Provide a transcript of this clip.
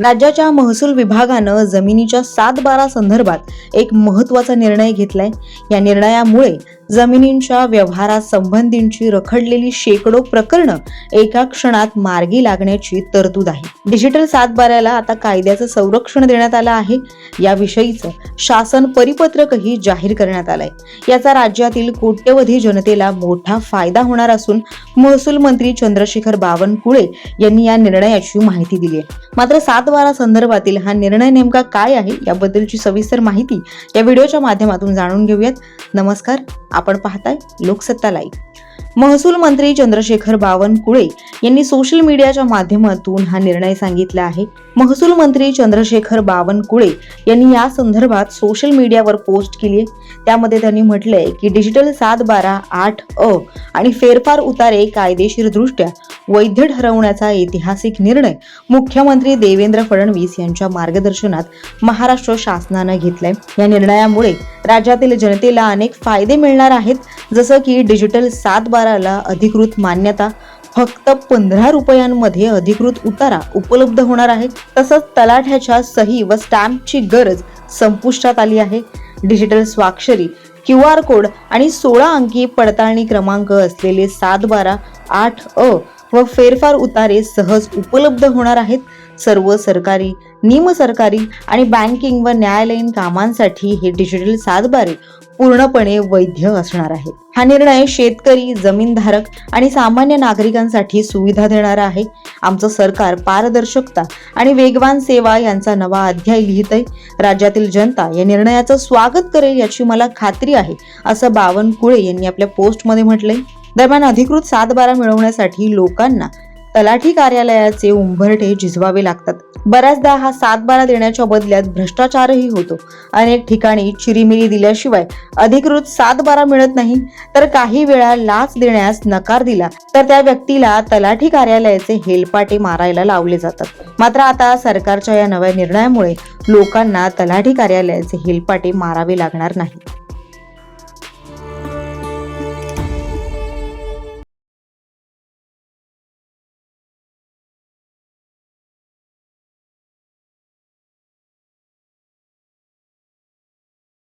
राज्याच्या महसूल विभागानं जमिनीच्या सात बारा संदर्भात एक महत्त्वाचा निर्णय घेतलाय. या निर्णयामुळे जमिनींच्या व्यवहारासंबंधींची रखडलेली शेकडो प्रकरणं एका क्षणात मार्गी लागण्याची तरतूद आहे. डिजिटल सातबाऱ्याला आता कायद्याचं संरक्षण देण्यात आलं आहे. याविषयीचं शासन परिपत्रकही जाहीर करण्यात आलंय. याचा राज्यातील कोट्यवधी जनतेला मोठा फायदा होणार असून महसूल मंत्री चंद्रशेखर बावनकुळे यांनी या निर्णयाची माहिती दिली आहे. मात्र सातबारा संदर्भातील हा निर्णय नेमका काय आहे याबद्दलची सविस्तर माहिती या व्हिडिओच्या माध्यमातून जाणून घेऊयात. नमस्कार आपण पाहताय लोकसत्ता लाईव्ह महसूल मंत्री चंद्रशेखर बावनकुळे यांनी सोशल मीडियाच्या माध्यमातून हा निर्णय सांगितला आहे. महसूल मंत्री चंद्रशेखर बावनकुळे यांनी या संदर्भात सोशल मीडियावर पोस्ट केली आहे. त्यामध्ये त्यांनी म्हटलंय की डिजिटल सात बारा आठ अ आणि फेरफार उतारे कायदेशीरदृष्ट्या वैध ठरवण्याचा ऐतिहासिक निर्णय मुख्यमंत्री देवेंद्र फडणवीस यांच्या मार्गदर्शनात महाराष्ट्र शासनानं घेतलाय. या निर्णयामुळे राज्यातील जनतेला अनेक फायदे मिळणार आहेत. जसं की डिजिटल सात बाराला अधिकृत मान्यता फक्त पंधरा रुपयांमध्ये अधिकृत उतारा उपलब्ध होणार आहे. तसंच तलाठ्याच्या सही व स्टॅम्पची गरज संपुष्टात आली आहे. डिजिटल स्वाक्षरी क्यू आर कोड आणि सोळा अंकी पडताळणी क्रमांक असलेले सात बारा आठ अ व फेरफार उतारे सहज उपलब्ध होणार आहेत. सर्व सरकारी निमसरकारी आणि बँकिंग व न्यायालयीन कामांसाठी हे डिजिटल सातबारे पूर्णपणे वैध असणार आहे हा निर्णय शेतकरी जमीनधारक आणि सामान्य नागरिकांसाठी सुविधा देणारा आहे. आमचं सरकार पारदर्शकता आणि वेगवान सेवा यांचा नवा अध्याय लिहित आहे. राज्यातील जनता या निर्णयाचं स्वागत करेल याची मला खात्री आहे असं बावनकुळे यांनी आपल्या पोस्टमध्ये म्हटलंय. दरम्यान अधिकृत सात बारा मिळवण्यासाठी लोकांना तलाठी कार्यालयाचे उंबरठे झिजवावे लागतात. बऱ्याचदा हा सात बारा देण्याच्या बदल्यात भ्रष्टाचारही होतो. अनेक ठिकाणी चिरीमिरी दिल्याशिवाय अधिकृत सात बारा मिळत नाही तर काही वेळा लाच देण्यास नकार दिला तर त्या व्यक्तीला तलाठी कार्यालयाचे हेलपाटे मारायला लावले जातात. मात्र आता सरकारच्या या नव्या निर्णयामुळे लोकांना तलाठी कार्यालयाचे हेलपाटे मारावे लागणार नाही.